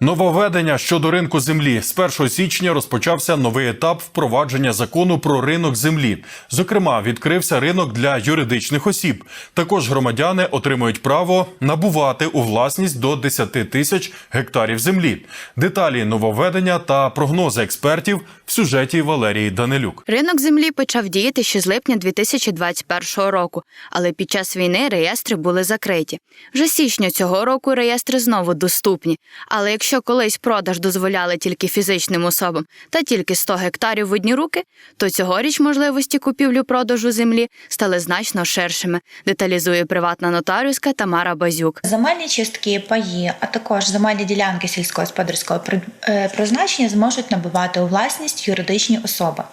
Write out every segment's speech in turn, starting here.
Нововведення щодо ринку землі з 1 січня розпочався новий етап впровадження закону про ринок землі. Зокрема, відкрився ринок для юридичних осіб. Також громадяни отримують право набувати у власність до 10 тисяч гектарів землі. Деталі нововведення та прогнози експертів в сюжеті Валерії Данилюк. Ринок землі почав діяти ще з липня 2021 року, але під час війни реєстри були закриті. Вже січня цього року реєстри знову доступні. Але якщо колись продаж дозволяли тільки фізичним особам та тільки 100 гектарів в одні руки, то цьогоріч можливості купівлю-продажу землі стали значно ширшими. Деталізує приватна нотаріуска Тамара Базюк. Земельні частки, паї, а також земельні ділянки сільськогосподарського е, призначення зможуть набувати у власність юридичні особи.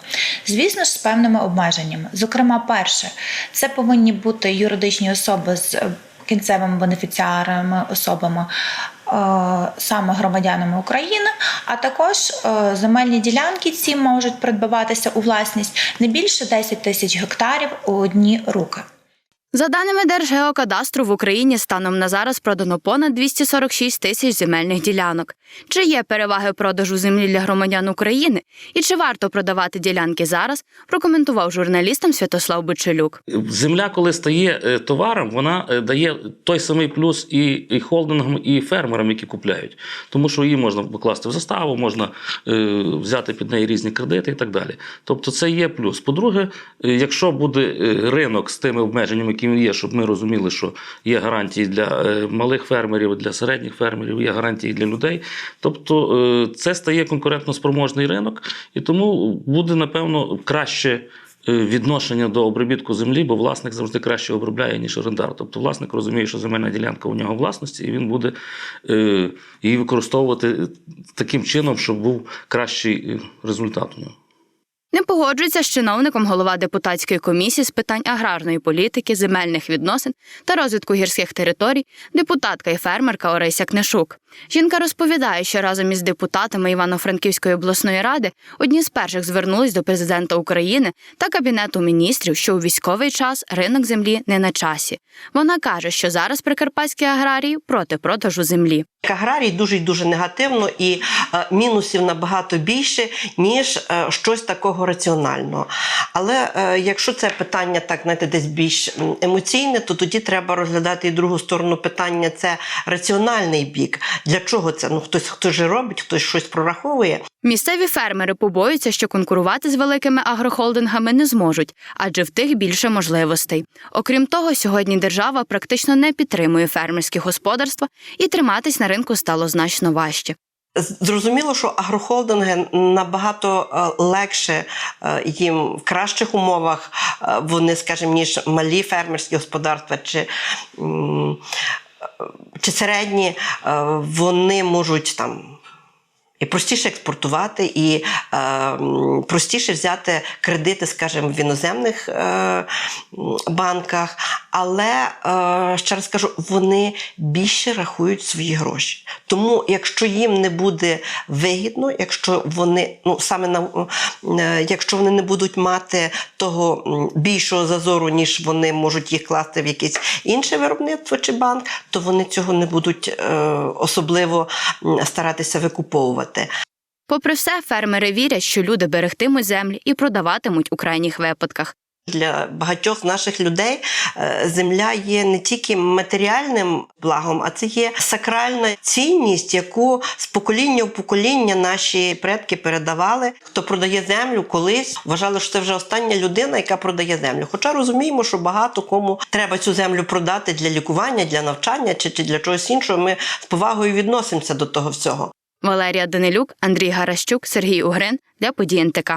Звісно ж, з певними обмеженнями. Зокрема, перше, це повинні бути юридичні особи з е, кінцевими бенефіціарами, особами. Е, Саме громадянами України, а також е, земельні ділянки ці можуть придбаватися у власність не більше 10 тисяч гектарів у одні руки. За даними Держгеокадастру, в Україні станом на зараз продано понад 246 тисяч земельних ділянок. Чи є переваги продажу землі для громадян України і чи варто продавати ділянки зараз? Прокоментував журналістам Святослав Бичелюк. Земля, коли стає е, товаром, вона е, дає той самий плюс і, холдингам, і фермерам, які купляють. Тому що її можна покласти в заставу, можна е, взяти під неї різні кредити і так далі. Тобто це є плюс. По-друге, е, якщо буде ринок з тими обмеженнями, які він є, щоб ми розуміли, що є гарантії для е, малих фермерів, для середніх фермерів, є гарантії для людей. Тобто е, це стає конкурентно-спроможний ринок, і тому буде, напевно, краще е, відношення до обробітку землі, бо власник завжди краще обробляє, ніж орендар. Тобто власник розуміє, що земельна ділянка у нього власності, і він буде її використовувати таким чином, щоб був кращий результат у нього. Не погоджується з чиновником голова депутатської комісії з питань аграрної політики, земельних відносин та розвитку гірських територій, депутатка і фермерка Орися Книшук. Жінка розповідає, що разом із депутатами Івано-Франківської обласної ради одні з перших звернулись до президента України та кабінету міністрів, що у військовий час ринок землі не на часі. Вона каже, що зараз прикарпатські аграрії проти продажу землі. Аграрій дуже й дуже негативно і е, мінусів набагато більше, ніж е, щось такого раціонального. Але е, якщо це питання так знаєте, десь більш емоційне, то тоді треба розглядати і другу сторону питання це раціональний бік. Для чого це? Ну хтось хтось же робить, хтось щось прораховує. Місцеві фермери побоюються, що конкурувати з великими агрохолдингами не зможуть, адже в тих більше можливостей. Окрім того, сьогодні держава практично не підтримує фермерські господарства, і триматись на ринку стало значно важче. Зрозуміло, що агрохолдинги набагато е, легше е, їм в кращих умовах е, вони, скажімо, ніж малі фермерські господарства чи, чи середні, вони можуть там. І простіше експортувати, і простіше взяти кредити, скажімо, в іноземних банках. Але е, ще раз кажу, вони більше рахують свої гроші. Тому, якщо їм не буде вигідно, якщо вони ну саме на е, якщо вони не будуть мати того більшого зазору, ніж вони можуть їх класти в якесь інше виробництво чи банк, то вони цього не будуть е, особливо старатися викуповувати. Попри все, фермери вірять, що люди берегтимуть землі і продаватимуть у крайніх випадках. Для багатьох наших людей е, земля є не тільки матеріальним благом, а це є сакральна цінність, яку з покоління в покоління наші предки передавали. Хто продає землю колись, вважали, що це вже остання людина, яка продає землю. Хоча розуміємо, що багато кому треба цю землю продати для лікування, для навчання чи, для чогось іншого. Ми з повагою відносимося до того всього. Валерія Данилюк, Андрій Гаращук, Сергій Угрин для події НТК.